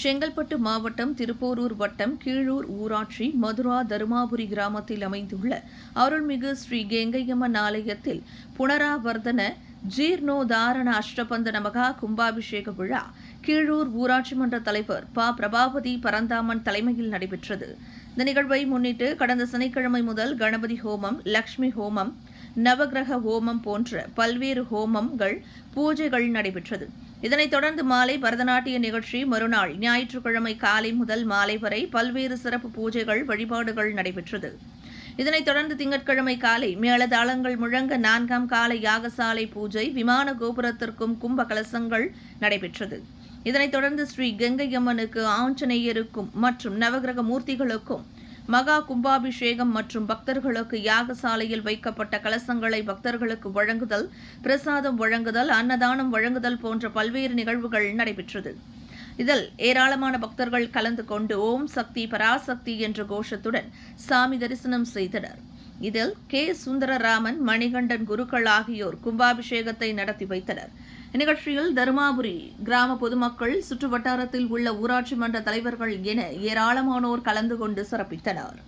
செங்கல்பட்டு மாவட்டம் திருப்போரூர் வட்டம் கீழூர் ஊராட்சி மதுரா தருமாபுரி கிராமத்தில் அமைந்துள்ள அருள்மிகு ஸ்ரீ கெங்கையம்மன் ஆலயத்தில் புனராவர்த்தன ஜீர்ணோதாரண அஷ்டபந்தன மகா கும்பாபிஷேக விழா கீழூர் ஊராட்சி மன்ற தலைவர் ப. பிரபாவதி பரந்தாமன் தலைமையில் நடைபெற்றது. இந்த நிகழ்வை முன்னிட்டு கடந்த சனிக்கிழமை முதல் கணபதி ஹோமம் லக்ஷ்மி ஹோமம் நவகிரக ஹோமம் போன்ற பல்வேறு ஹோமங்கள் பூஜைகள் நடைபெற்றது. இதனைத் தொடர்ந்து மாலை பரதநாட்டிய நிகழ்ச்சி மறுநாள் ஞாயிற்றுக்கிழமை காலை முதல் மாலை வரை பல்வேறு சிறப்பு பூஜைகள் வழிபாடுகள் நடைபெற்றது. இதனைத் தொடர்ந்து திங்கட்கிழமை காலை மேளதாளங்கள் முழங்க நான்காம் கால யாகசாலை பூஜை விமான கோபுரத்திற்கும் கும்ப கலசங்கள் நடைபெற்றது. இதனைத் தொடர்ந்து ஸ்ரீ கங்கையம்மனுக்கு ஆஞ்சநேயருக்கும் மற்றும் நவகிரக மூர்த்திகளுக்கும் மகா கும்பாபிஷேகம் மற்றும் பக்தர்களுக்கு யாகசாலையில் வைக்கப்பட்ட கலசங்களை பக்தர்களுக்கு வழங்குதல் பிரசாதம் வழங்குதல் அன்னதானம் வழங்குதல் போன்ற பல்வேறு நிகழ்வுகள் நடைபெற்றது. இதில் ஏராளமான பக்தர்கள் கலந்து கொண்டு ஓம் சக்தி பராசக்தி என்ற கோஷத்துடன் சாமி தரிசனம் செய்தனர். இதில் கே. சுந்தரராமன் மணிகண்டன் குருக்கள் ஆகியோர் கும்பாபிஷேகத்தை நடத்தி வைத்தனர். இந்நிகழ்ச்சியில் தருமாபுரி கிராம பொதுமக்கள் சுற்று வட்டாரத்தில் உள்ள ஊராட்சி மன்ற தலைவர்கள் என ஏராளமானோர் கலந்து கொண்டு சிறப்பித்தனர்.